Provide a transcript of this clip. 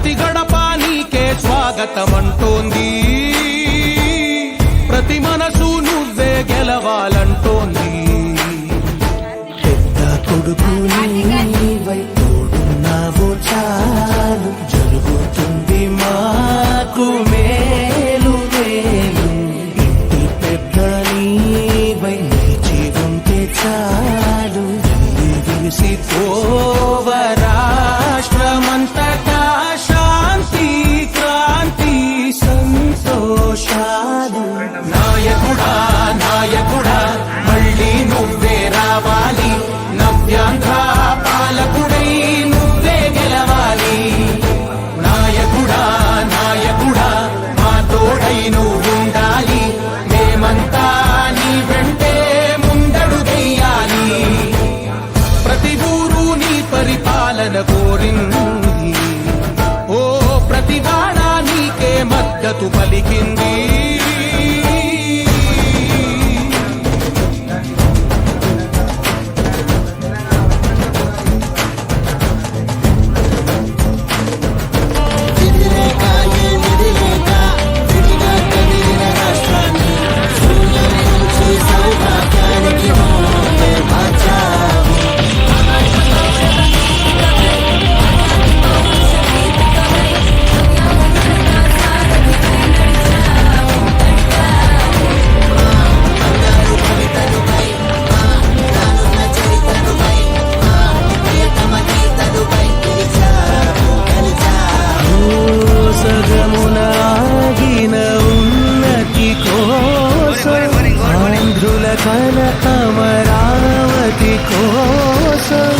ప్రతి గడప నీకే స్వాగతమంటోంది. ప్రతి మనసు నువ్వే గెలవాలంటోంది. పెద్ద కొడుకు నీవై తోడున్నావు చాలు. జరుగుతుంది మాకు మేలు మేలు. ఇంటి పెద్ద నీవై నిలిచి ఉంటే చాలు. పరిపాలన ఓ ప్రతి నీకే మద్దతు పలికింది. మన అమరావతి కోసం.